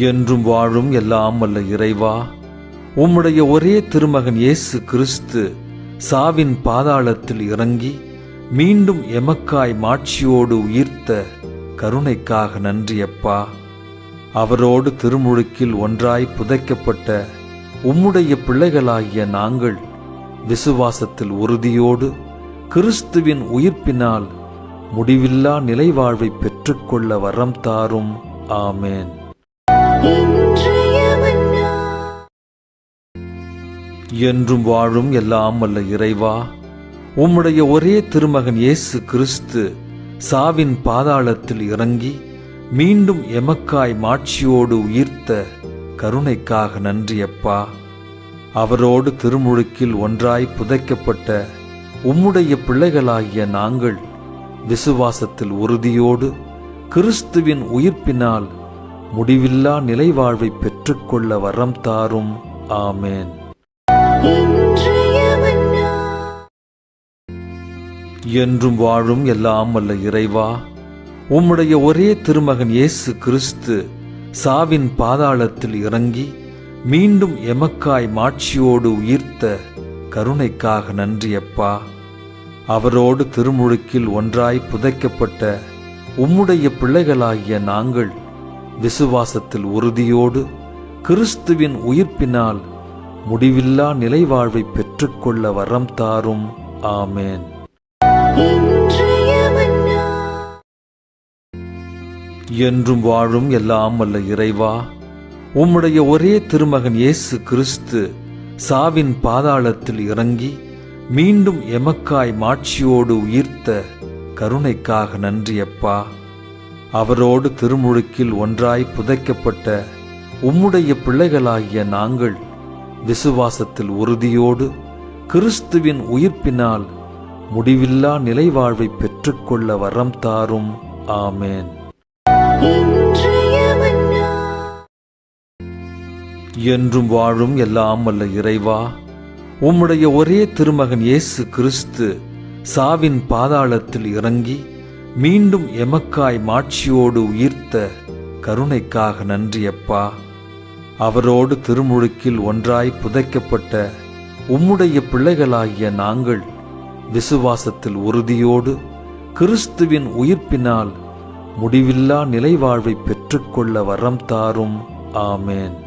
என்றும் வாழும் எல்லாம் வல்ல இறைவா உம்முடைய ஒரே திருமகன் இயேசு கிறிஸ்து சாவின் பாதாளத்தில் இறங்கி மீண்டும் எமக்காய் மாட்சியோடு உயிர்த்த கருணைக்காக நன்றியப்பா. அவரோடு திருமுழுக்கில் ஒன்றாய் புதைக்கப்பட்ட உம்முடைய பிள்ளைகளாகிய நாங்கள் விசுவாசத்தில் உறுதியோடு கிறிஸ்துவின் உயிர்ப்பினால் முடிவில்லா நிலைவாழ்வை பெற்றுக்கொள்ள வரம் தாரும். ஆமேன். என்றும் வாழும் எல்லாம் வல்ல இறைவா உம்முடைய ஒரே திருமகன் இயேசு கிறிஸ்து சாவின் பாதாளத்தில் இறங்கி மீண்டும் எமக்காய் மாட்சியோடு உயிர்த்த கருணைக்காக நன்றியப்பா. அவரோடு திருமுழுக்கில் ஒன்றாய் புதைக்கப்பட்ட உம்முடைய பிள்ளைகளாகிய நாங்கள் விசுவாசத்தில் உறுதியோடு கிறிஸ்துவின் உயிர்ப்பினால் முடிவில்லா நிலைவாழ்வை பெற்றுக்கொள்ள வரம் தாரும். ஆமேன். என்றும் வாழும் எல்லாம் வல்ல இறைவா. உம்முடைய ஒரே திருமகன் இயேசு கிறிஸ்து சாவின் பாதாளத்தில் இறங்கி மீண்டும் எமக்காய் மாட்சியோடு உயிர்த்த கருணைக்காக நன்றி அப்பா அவரோடு திருமுழுக்கில் ஒன்றாய் புதைக்கப்பட்ட உம்முடைய பிள்ளைகளாகிய நாங்கள் விசுவாசத்தில் உறுதியோடு கிறிஸ்துவின் உயிர்ப்பினால் முடிவில்லா நிலைவாழ்வை பெற்றுக்கொள்ள வரம் தாரும். ஆமேன். என்றும் வாழும் எல்லாம் வல்ல இறைவா உம்முடைய ஒரே திருமகன் இயேசு கிறிஸ்து சாவின் பாதாளத்தில் இறங்கி மீண்டும் எமக்காய் மாட்சியோடு உயிர்த்த கருணைக்காக நன்றி அப்பா அவரோடு திருமுழுக்கில் ஒன்றாய் புதைக்கப்பட்ட உம்முடைய பிள்ளைகளாகிய நாங்கள் விசுவாசத்தில் உறுதியோடு கிறிஸ்துவின் உயிர்ப்பினால் முடிவில்லா நிலைவாழ்வை பெற்றுக்கொள்ள வரம் தாரும். ஆமேன். என்றும் வாழும் எல்லாம் வல்ல இறைவா உம்முடைய ஒரே திருமகன் இயேசு கிறிஸ்து சாவின் பாதாளத்தில் இறங்கி மீண்டும் எமக்காய் மாட்சியோடு உயிர்த்த கருணைக்காக நன்றியப்பா. அவரோடு திருமுழுக்கில் ஒன்றாய் புதைக்கப்பட்ட உம்முடைய பிள்ளைகளாகிய நாங்கள் விசுவாசத்தில் உறுதியோடு கிறிஸ்துவின் உயிர்ப்பினால் முடிவில்லா நிலைவாழ்வை பெற்றுக்கொள்ள வரம் தாரும். ஆமேன்.